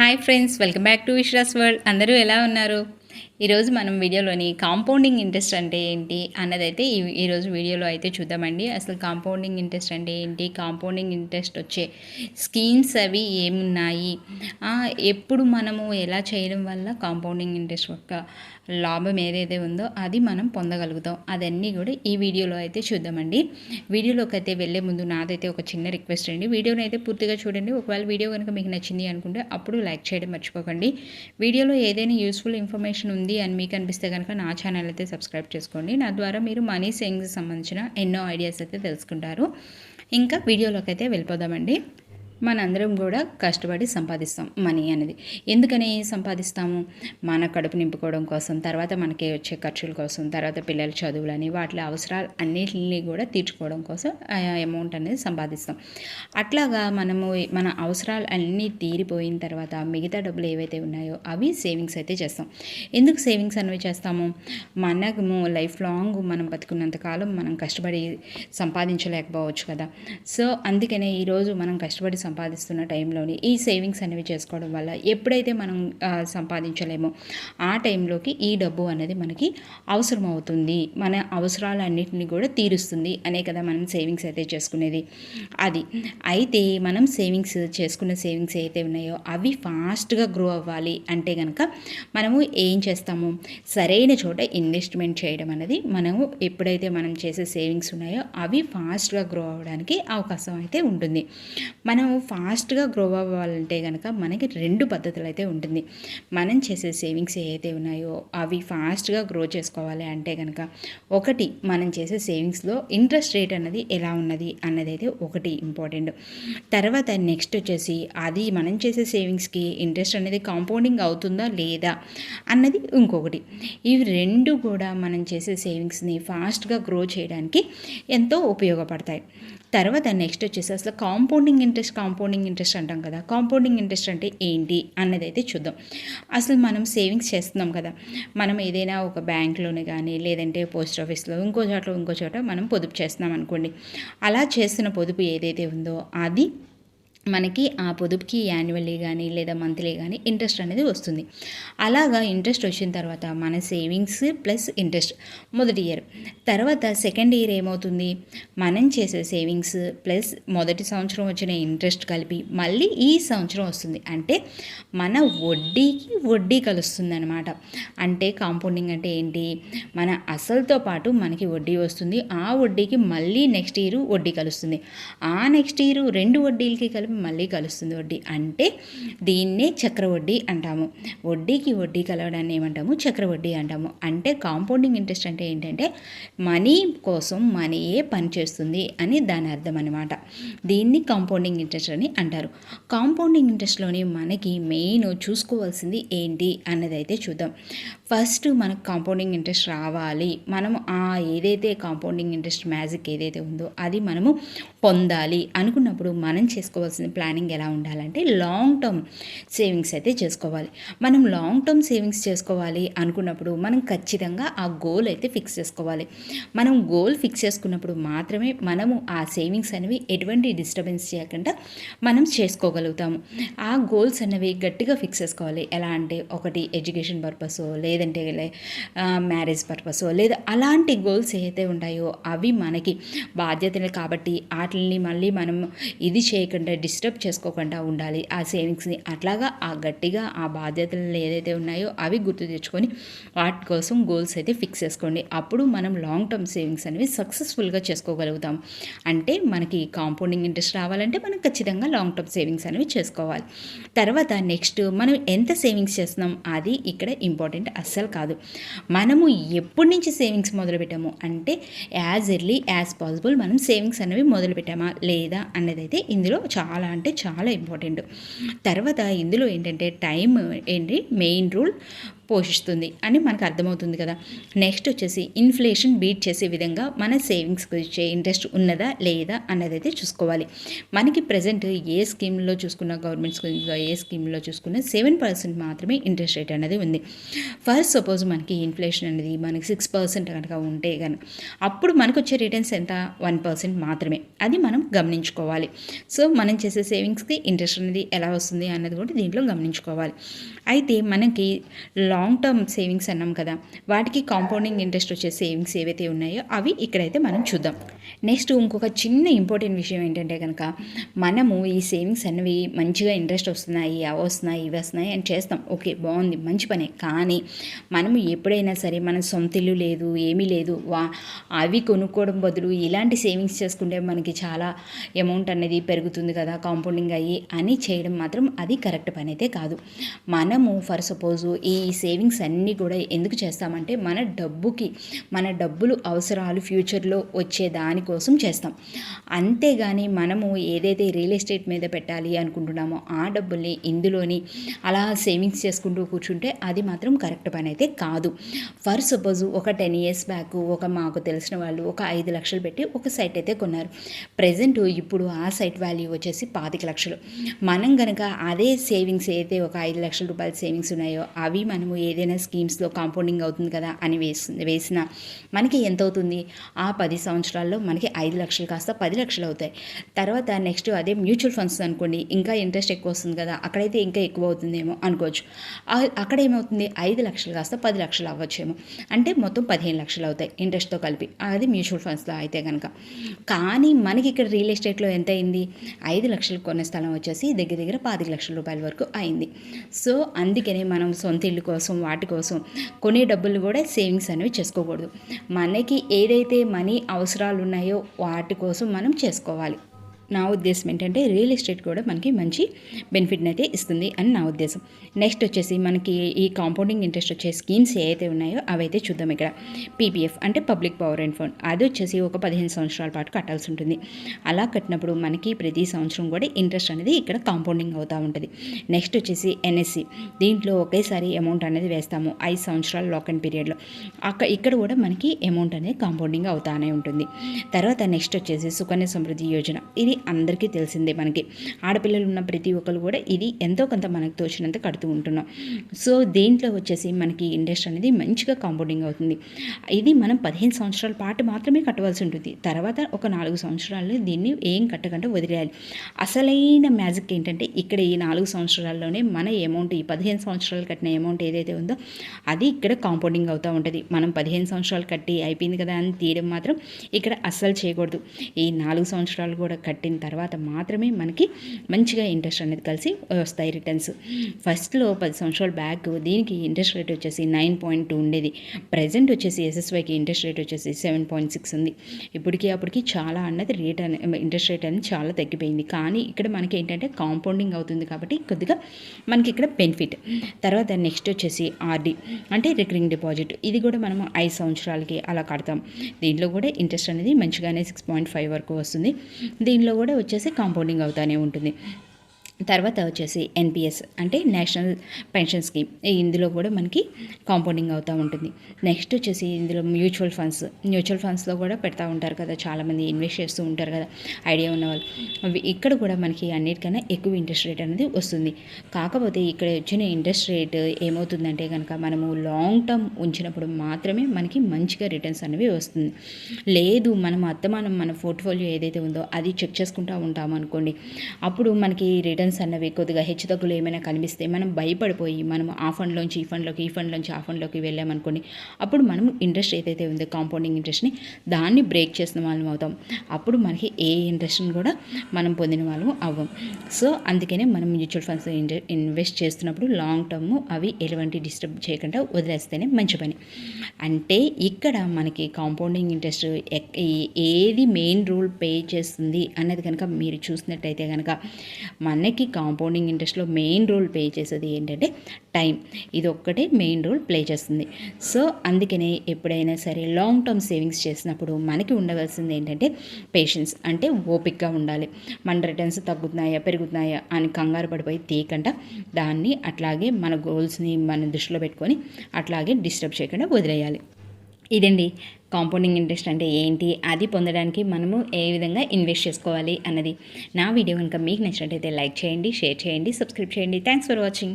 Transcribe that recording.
Hi friends welcome back to Vishwas world అందరూ ఎలా ఉన్నారు? ఈరోజు మనం వీడియోలోని కాంపౌండింగ్ ఇంట్రెస్ట్ అంటే ఏంటి అన్నదైతే ఈ ఈరోజు వీడియోలో అయితే చూద్దామండి. అసలు కాంపౌండింగ్ ఇంట్రెస్ట్ అంటే ఏంటి? కాంపౌండింగ్ ఇంట్రెస్ట్ వచ్చే స్కీమ్స్ అవి ఏమున్నాయి? ఎప్పుడు మనము ఎలా చేయడం వల్ల కాంపౌండింగ్ ఇంట్రెస్ట్ యొక్క లాభం ఏదైతే ఉందో అది మనం పొందగలుగుతాం. అదన్నీ కూడా ఈ వీడియోలో అయితే చూద్దామండి. వీడియోలోకి అయితే వెళ్ళే ముందు నాదైతే ఒక చిన్న రిక్వెస్ట్ అండి. వీడియోని అయితే పూర్తిగా చూడండి. ఒకవేళ వీడియో కనుక మీకు నచ్చింది అనుకుంటే అప్పుడు లైక్ చేయడం మర్చిపోకండి. వీడియోలో ఏదైనా యూస్ఫుల్ ఇన్ఫర్మేషన్ ఉంది అని మీకు అనిపిస్తే కనుక నా ఛానల్ అయితే సబ్స్క్రైబ్ చేసుకోండి. నా ద్వారా మీరు మనీ సేవింగ్స్ సంబంధించిన ఎన్నో ఐడియాస్ అయితే తెలుసుకుంటారు. ఇంకా వీడియోలోకి అయితే వెళ్ళిపోదామండి. మనందరం కూడా కష్టపడి సంపాదిస్తాం మనీ అనేది. ఎందుకని సంపాదిస్తాము? మన కడుపు నింపుకోవడం కోసం తర్వాత మనకి వచ్చే ఖర్చుల కోసం తర్వాత పిల్లల చదువులని వాటి అవసరాలు అన్నిటిని కూడా తీర్చుకోవడం కోసం అమౌంట్ అనేది సంపాదిస్తాం. అట్లాగా మనము మన అవసరాలు అన్నీ తీరిపోయిన తర్వాత మిగతా డబ్బులు ఏవైతే ఉన్నాయో అవి సేవింగ్స్ అయితే చేస్తాం. ఎందుకు సేవింగ్స్ అనేవి చేస్తాము? మనము లైఫ్ లాంగ్ మనం బతుకున్నంత కాలం మనం కష్టపడి సంపాదించలేకపోవచ్చు కదా. సో అందుకనే ఈరోజు మనం కష్టపడి సంపాదిస్తున్న టైంలోని ఈ సేవింగ్స్ అనేవి చేసుకోవడం వల్ల ఎప్పుడైతే మనం సంపాదించలేమో ఆ టైంలోకి ఈ డబ్బు అనేది మనకి అవసరం అవుతుంది మన అవసరాలన్నింటినీ కూడా తీరుస్తుంది. అనే కదా మనం సేవింగ్స్ అయితే చేసుకునేది. అది. అయితే మనం సేవింగ్స్ చేసుకున్న సేవింగ్స్ అయితే ఉన్నాయో అవి ఫాస్ట్గా గ్రో అవ్వాలి అంటే కనుక మనము ఏం చేస్తాము? సరైన చోట ఇన్వెస్ట్మెంట్ చేయడం అనేది మనము ఎప్పుడైతే మనం చేసే సేవింగ్స్ ఉన్నాయో అవి ఫాస్ట్గా గ్రో అవ్వడానికి అవకాశం అయితే ఉంటుంది. మనం ఫాస్ట్గా గ్రో అవ్వాలంటే కనుక మనకి రెండు పద్ధతులు అయితే ఉంటుంది. మనం చేసే సేవింగ్స్ ఏవైతే ఉన్నాయో అవి ఫాస్ట్గా గ్రో చేసుకోవాలి అంటే కనుక ఒకటి మనం చేసే సేవింగ్స్లో ఇంట్రెస్ట్ రేట్ అన్నది ఎలా ఉన్నది అన్నది అయితే ఒకటి ఇంపార్టెంట్. తర్వాత నెక్స్ట్ వచ్చేసి అది మనం చేసే సేవింగ్స్కి ఇంట్రెస్ట్ అనేది కాంపౌండింగ్ అవుతుందా లేదా అన్నది ఇంకొకటి. ఇవి రెండు కూడా మనం చేసే సేవింగ్స్ని ఫాస్ట్గా గ్రో చేయడానికి ఎంతో ఉపయోగపడతాయి. తర్వాత నెక్స్ట్ వచ్చేసి అసలు కాంపౌండింగ్ ఇంట్రెస్ట్ కాంపౌండింగ్ ఇంట్రెస్ట్ అంటాం కదా. కాంపౌండింగ్ ఇంట్రెస్ట్ అంటే ఏంటి అన్నది అయితే చూద్దాం. అసలు మనం సేవింగ్స్ చేస్తున్నాం కదా. మనం ఏదైనా ఒక బ్యాంక్లోనే కానీ లేదంటే పోస్ట్ ఆఫీస్లో ఇంకో చోట ఇంకో చోట మనం పొదుపు చేస్తున్నాం అనుకోండి. అలా చేస్తున్న పొదుపు ఏదైతే ఉందో అది మనకి ఆ పొదుపుకి యాన్యువల్లీ కానీ లేదా మంత్లీ కానీ ఇంట్రెస్ట్ అనేది వస్తుంది. అలాగా ఇంట్రెస్ట్ వచ్చిన తర్వాత మన సేవింగ్స్ ప్లస్ ఇంట్రెస్ట్ మొదటి ఇయర్ తర్వాత సెకండ్ ఇయర్ ఏమవుతుంది? మనం చేసే సేవింగ్స్ ప్లస్ మొదటి సంవత్సరం వచ్చిన ఇంట్రెస్ట్ కలిపి మళ్ళీ ఈ సంవత్సరం వస్తుంది. అంటే మన వడ్డీకి వడ్డీ కలుస్తుంది అనమాట అంటే కాంపౌండింగ్ అంటే ఏంటి? మన అసలుతో పాటు మనకి వడ్డీ వస్తుంది. ఆ వడ్డీకి మళ్ళీ నెక్స్ట్ ఇయర్ వడ్డీ కలుస్తుంది. ఆ నెక్స్ట్ ఇయర్ రెండు వడ్డీలకి కలిపి మళ్ళీ కలుస్తుంది వడ్డీ. అంటే దీన్నే చక్ర వడ్డీ అంటాము. వడ్డీకి వడ్డీ కలవడాన్ని ఏమంటాము? చక్ర వడ్డీ అంటాము. అంటే కాంపౌండింగ్ ఇంట్రెస్ట్ అంటే ఏంటంటే మనీ కోసం మనీయే పనిచేస్తుంది అని దాని అర్థం అనమాట దీన్ని కాంపౌండింగ్ ఇంట్రెస్ట్ అని అంటారు. కాంపౌండింగ్ ఇంట్రెస్ట్లోని మనకి మెయిన్ చూసుకోవాల్సింది ఏంటి అన్నది అయితే చూద్దాం. ఫస్ట్ మనకు కాంపౌండింగ్ ఇంట్రెస్ట్ రావాలి. మనం ఆ ఏదైతే కాంపౌండింగ్ ఇంట్రెస్ట్ మ్యాజిక్ ఏదైతే ఉందో అది మనము పొందాలి అనుకున్నప్పుడు మనం చేసుకోవాల్సిన ప్లానింగ్ ఎలా ఉండాలంటే లాంగ్ టర్మ్ సేవింగ్స్ అయితే చేసుకోవాలి. మనం లాంగ్ టర్మ్ సేవింగ్స్ చేసుకోవాలి అనుకున్నప్పుడు మనం ఖచ్చితంగా ఆ గోల్ అయితే ఫిక్స్ చేసుకోవాలి. మనం గోల్ ఫిక్స్ చేసుకున్నప్పుడు మాత్రమే మనము ఆ సేవింగ్స్ అనేవి ఎటువంటి డిస్టర్బెన్స్ చేయకుండా మనం చేసుకోగలుగుతాము. ఆ గోల్స్ అనేవి గట్టిగా ఫిక్స్ చేసుకోవాలి. ఎలా అంటే ఒకటి ఎడ్యుకేషన్ పర్పస్ లేదంటే మ్యారేజ్ పర్పస్ లేదా అలాంటి గోల్స్ ఏవైతే ఉంటాయో అవి మనకి బాధ్యతలు కాబట్టి వాటిని మళ్ళీ మనం ఇది చేయకుండా డిస్టర్బ్ చేసుకోకుండా ఉండాలి. ఆ సేవింగ్స్ని అట్లాగా ఆ గట్టిగా ఆ బాధ్యతలు ఏదైతే ఉన్నాయో అవి గుర్తు తెచ్చుకొని వాటి కోసం గోల్స్ అయితే ఫిక్స్ చేసుకోండి. అప్పుడు మనం లాంగ్ టర్మ్ సేవింగ్స్ అనేవి సక్సెస్ఫుల్గా చేసుకోగలుగుతాం. అంటే మనకి కాంపౌండింగ్ ఇంట్రెస్ట్ రావాలంటే మనం ఖచ్చితంగా లాంగ్ టర్మ్ సేవింగ్స్ అనేవి చేసుకోవాలి. తర్వాత నెక్స్ట్ మనం ఎంత సేవింగ్స్ చేస్తున్నాం? అది ఇక్కడ ఇంపార్టెంట్ అస్సలు కాదు. మనము ఎప్పటి నుంచి సేవింగ్స్ మొదలుపెట్టాము? అంటే యాజ్ ఎర్లీ యాజ్ పాసిబుల్ మనం సేవింగ్స్ అనేవి మొదలుపెట్టామా లేదా అన్నది అయితే ఇందులో చాలా అంటే చాలా ఇంపార్టెంట్. తర్వాత ఇందులో ఏంటంటే టైం ఏంటి? మెయిన్ రూల్ పోషిస్తుంది అని మనకు అర్థమవుతుంది కదా. నెక్స్ట్ వచ్చేసి ఇన్ఫ్లేషన్ బీట్ చేసే విధంగా మన సేవింగ్స్కి వచ్చే ఇంట్రెస్ట్ ఉన్నదా లేదా అన్నది అయితే చూసుకోవాలి. మనకి ప్రజెంట్ ఏ స్కీమ్లో చూసుకున్న గవర్నమెంట్ స్కీమ్లో ఏ స్కీమ్లో చూసుకున్న సెవెన్ పర్సెంట్ మాత్రమే ఇంట్రెస్ట్ రేట్ అనేది ఉంది. ఫస్ట్ సపోజ్ మనకి ఇన్ఫ్లేషన్ అనేది మనకి సిక్స్ పర్సెంట్ కనుక ఉంటే కనుక అప్పుడు మనకు వచ్చే రిటర్న్స్ ఎంత? వన్ పర్సెంట్ మాత్రమే. అది మనం గమనించుకోవాలి. సో మనం చేసే సేవింగ్స్కి ఇంట్రెస్ట్ అనేది ఎలా వస్తుంది అన్నది కూడా దీంట్లో గమనించుకోవాలి. అయితే మనకి లా లాంగ్ టర్మ్ సేవింగ్స్ అన్నాం కదా వాటికి కాంపౌండింగ్ ఇంట్రెస్ట్ వచ్చే సేవింగ్స్ ఏవైతే ఉన్నాయో అవి ఇక్కడైతే మనం చూద్దాం. నెక్స్ట్ ఇంకొక చిన్న ఇంపార్టెంట్ విషయం ఏంటంటే కనుక మనము ఈ సేవింగ్స్ అన్నవి మంచిగా ఇంట్రెస్ట్ వస్తున్నాయి అవి వస్తున్నాయి ఇవి వస్తున్నాయి అని చేస్తాం. ఓకే బాగుంది మంచి పనే. కానీ మనము ఎప్పుడైనా సరే మన సొంత ఇల్లు లేదు ఏమీ లేదు వా అవి కొనుక్కోవడం బదులు ఇలాంటి సేవింగ్స్ చేసుకుంటే మనకి చాలా అమౌంట్ అనేది పెరుగుతుంది కదా కాంపౌండింగ్ అయ్యి అని చేయడం మాత్రం అది కరెక్ట్ పని అయితే కాదు. మనము ఫర్ సపోజ్ ఈ సేవింగ్స్ అన్నీ కూడా ఎందుకు చేస్తామంటే మన డబ్బుకి మన డబ్బులు అవసరాలు ఫ్యూచర్లో వచ్చే దానికోసం చేస్తాం. అంతేగాని మనము ఏదైతే రియల్ ఎస్టేట్ మీద పెట్టాలి అనుకుంటున్నామో ఆ డబ్బుల్ని ఇందులోని అలా సేవింగ్స్ చేసుకుంటూ కూర్చుంటే అది మాత్రం కరెక్ట్ పని అయితే కాదు. ఫర్ సపోజ్ ఒక టెన్ ఇయర్స్ బ్యాక్ ఒక మాకు తెలిసిన వాళ్ళు ఒక ఐదు లక్షలు పెట్టి ఒక సైట్ అయితే కొన్నారు. ప్రజెంట్ ఇప్పుడు ఆ సైట్ వాల్యూ వచ్చేసి పాతిక లక్షలు. మనం కనుక అదే సేవింగ్స్ అయితే ఒక ఐదు లక్షల రూపాయల సేవింగ్స్ ఉన్నాయో అవి మనము ఏదైనా స్కీమ్స్లో కాంపౌండింగ్ అవుతుంది కదా అని వేసి వేసిన మనకి ఎంత అవుతుంది ఆ పది సంవత్సరాల్లో మనకి ఐదు లక్షలు కాస్త పది లక్షలు అవుతాయి. తర్వాత నెక్స్ట్ అదే మ్యూచువల్ ఫండ్స్ అనుకోండి ఇంకా ఇంట్రెస్ట్ ఎక్కువ వస్తుంది కదా అక్కడైతే ఇంకా ఎక్కువ అవుతుందేమో అనుకోవచ్చు. అక్కడ ఏమవుతుంది? ఐదు లక్షలు కాస్త పది లక్షలు అవ్వచ్చేమో. అంటే మొత్తం పదిహేను లక్షలు అవుతాయి ఇంట్రెస్ట్తో కలిపి. అది మ్యూచువల్ ఫండ్స్లో అయితే కనుక. కానీ మనకి ఇక్కడ రియల్ ఎస్టేట్లో ఎంత అయింది ఐదు లక్షలు కొన్న స్థలం వచ్చేసి దగ్గర దగ్గర పాతిక లక్షల రూపాయల వరకు అయింది. సో అందుకనే మనం సొంత ఇల్లు కోసం కోసం వాటి కోసం కొనే డబ్బులు కూడా సేవింగ్స్ అనేవి చేసుకోకూడదు. మనకి ఏదైతే మనీ అవసరాలు ఉన్నాయో వాటి కోసం మనం చేసుకోవాలి. నా ఉద్దేశం ఏంటంటే రియల్ ఎస్టేట్ కూడా మనకి మంచి బెనిఫిట్ని అయితే ఇస్తుంది అని నా ఉద్దేశం. నెక్స్ట్ వచ్చేసి మనకి ఈ కాంపౌండింగ్ ఇంట్రెస్ట్ వచ్చే స్కీమ్స్ ఏవైతే ఉన్నాయో అవైతే చూద్దాం ఇక్కడ. పీపీఎఫ్ అంటే పబ్లిక్ పవర్ అండ్ ఫండ్. అది వచ్చేసి ఒక పదిహేను సంవత్సరాల పాటు కట్టాల్సి ఉంటుంది. అలా కట్టినప్పుడు మనకి ప్రతి సంవత్సరం కూడా ఇంట్రెస్ట్ అనేది ఇక్కడ కాంపౌండింగ్ అవుతూ ఉంటుంది. నెక్స్ట్ వచ్చేసి ఎన్ఎస్సి. దీంట్లో ఒకేసారి అమౌంట్ అనేది వేస్తాము. ఐదు సంవత్సరాల లాక్ అండ్ పీరియడ్లో. అక్కడ ఇక్కడ కూడా మనకి అమౌంట్ అనేది కాంపౌండింగ్ అవుతానే ఉంటుంది. తర్వాత నెక్స్ట్ వచ్చేసి సుకన్య సమృద్ధి యోజన. ఇది అందరికీ తెలిసిందే మనకి. ఆడపిల్లలు ఉన్న ప్రతి ఒక్కరు కూడా ఇది ఎంతో కొంత మనకు తోచినంత కడుతూ ఉంటున్నాం. సో దీంట్లో వచ్చేసి మనకి ఇంట్రెస్ట్ అనేది మంచిగా కాంపౌండింగ్ అవుతుంది. ఇది మనం పదిహేను సంవత్సరాల పాటు మాత్రమే కట్టవలసి ఉంటుంది. తర్వాత ఒక నాలుగు సంవత్సరాలు దీన్ని ఏం కట్టకుండా వదిలేయాలి. అసలైన మ్యాజిక్ ఏంటంటే ఇక్కడ ఈ నాలుగు సంవత్సరాల్లోనే మన అమౌంట్ ఈ పదిహేను సంవత్సరాలు కట్టిన అమౌంట్ ఏదైతే ఉందో అది ఇక్కడ కాంపౌండింగ్ అవుతూ ఉంటుంది. మనం పదిహేను సంవత్సరాలు కట్టి అయిపోయింది కదా అని తీయడం మాత్రం ఇక్కడ అస్సలు చేయకూడదు. ఈ నాలుగు సంవత్సరాలు కూడా కట్టిన తర్వాత మాత్రమే మనకి మంచిగా ఇంట్రెస్ట్ అనేది కలిసి వస్తాయి రిటర్న్స్ ఫస్ట్లో పది సంవత్సరాల బ్యాక్ దీనికి ఇంట్రెస్ట్ రేట్ వచ్చేసి నైన్ పాయింట్ టూ ఉండేది. ప్రజెంట్ వచ్చేసి ఎస్ఎస్వైకి ఇంట్రెస్ట్ రేట్ వచ్చేసి సెవెన్ పాయింట్ సిక్స్ ఉంది. ఇప్పటికి అప్పటికి చాలా అన్నది రేట్ ఇంట్రెస్ట్ రేట్ అనేది చాలా తగ్గిపోయింది. కానీ ఇక్కడ మనకి ఏంటంటే కాంపౌండింగ్ అవుతుంది కాబట్టి కొద్దిగా మనకి ఇక్కడ బెనిఫిట్ తర్వాత నెక్స్ట్ వచ్చేసి ఆర్డీ అంటే రికరింగ్ డిపాజిట్ ఇది కూడా మనం ఐదు సంవత్సరాలకి అలా కడతాం. దీంట్లో కూడా ఇంట్రెస్ట్ అనేది మంచిగానే సిక్స్ పాయింట్ ఫైవ్ వరకు వస్తుంది. దీనిలో కూడా వచ్చేసి కాంపౌండింగ్ అవుతానే ఉంటుంది. తర్వాత వచ్చేసి ఎన్పిఎస్ అంటే నేషనల్ పెన్షన్ స్కీమ్. ఇందులో కూడా మనకి కాంపౌండింగ్ అవుతూ ఉంటుంది. నెక్స్ట్ వచ్చేసి ఇందులో మ్యూచువల్ ఫండ్స్. మ్యూచువల్ ఫండ్స్లో కూడా పెడతా ఉంటారు కదా చాలామంది ఇన్వెస్ట్ చేస్తూ ఉంటారు కదా ఐడియా ఉన్న వాళ్ళు. అవి ఇక్కడ కూడా మనకి అన్నిటికన్నా ఎక్కువ ఇంట్రెస్ట్ రేట్ అనేది వస్తుంది. కాకపోతే ఇక్కడ వచ్చిన ఇంట్రెస్ట్ రేట్ ఏమవుతుందంటే కనుక మనము లాంగ్ టర్మ్ ఉంచినప్పుడు మాత్రమే మనకి మంచిగా రిటర్న్స్ అనేవి వస్తుంది. లేదు మనం అత్తమానం మన పోర్ట్ఫోలియో ఏదైతే ఉందో అది చెక్ చేసుకుంటూ ఉంటాం అనుకోండి అప్పుడు మనకి రిటర్న్స్ అన్నవి కొద్దిగా హెచ్చుతగ్గులు ఏమైనా కనిపిస్తే మనం భయపడిపోయి మనం ఆ ఫండ్లోంచి ఈ ఫండ్లోకి ఈ ఫండ్లోంచి ఆ ఫండ్లోకి వెళ్ళామనుకోండి అప్పుడు మనం ఇంట్రెస్ట్ ఏదైతే ఉందో కాంపౌండింగ్ ఇంట్రెస్ట్ని దాన్ని బ్రేక్ చేసిన వాళ్ళం అవుతాం. అప్పుడు మనకి ఏ ఇంట్రెస్ట్ని కూడా మనం పొందిన వాళ్ళం అవ్వం. సో అందుకనే మనం మ్యూచువల్ ఫండ్స్ ఇన్వెస్ట్ చేస్తున్నప్పుడు లాంగ్ టర్మ్ అవి ఎటువంటి డిస్టర్బ్ చేయకుండా వదిలేస్తేనే మంచి పని. అంటే ఇక్కడ మనకి కాంపౌండింగ్ ఇంట్రెస్ట్ ఏది మెయిన్ రూల్ పే చేస్తుంది అన్నది కనుక మీరు చూసినట్టయితే కనుక మనకి మనకి కాంపౌండింగ్ ఇంట్రెస్ట్లో మెయిన్ రోల్ ప్లే చేసేది ఏంటంటే టైం ఇది ఒక్కటే మెయిన్ రోల్ ప్లే చేస్తుంది. సో అందుకనే ఎప్పుడైనా సరే లాంగ్ టర్మ్ సేవింగ్స్ చేసినప్పుడు మనకి ఉండవలసింది ఏంటంటే పేషెన్స్ అంటే ఓపిక్గా ఉండాలి. మన రిటర్న్స్ తగ్గుతున్నాయా పెరుగుతున్నాయా అని కంగారు పడిపోయి తీయకుండా దాన్ని అట్లాగే మన గోల్స్ని మన దృష్టిలో పెట్టుకొని అట్లాగే డిస్టర్బ్ చేయకుండా వదిలేయాలి. ఇదండి కాంపౌండింగ్ ఇంట్రెస్ట్ అంటే ఏంటి అది పొందడానికి మనము ఏ విధంగా ఇన్వెస్ట్ చేసుకోవాలి అన్నది. నా వీడియో కనుక మీకు నచ్చినట్టయితే లైక్ చేయండి షేర్ చేయండి సబ్స్క్రైబ్ చేయండి. Thanks for watching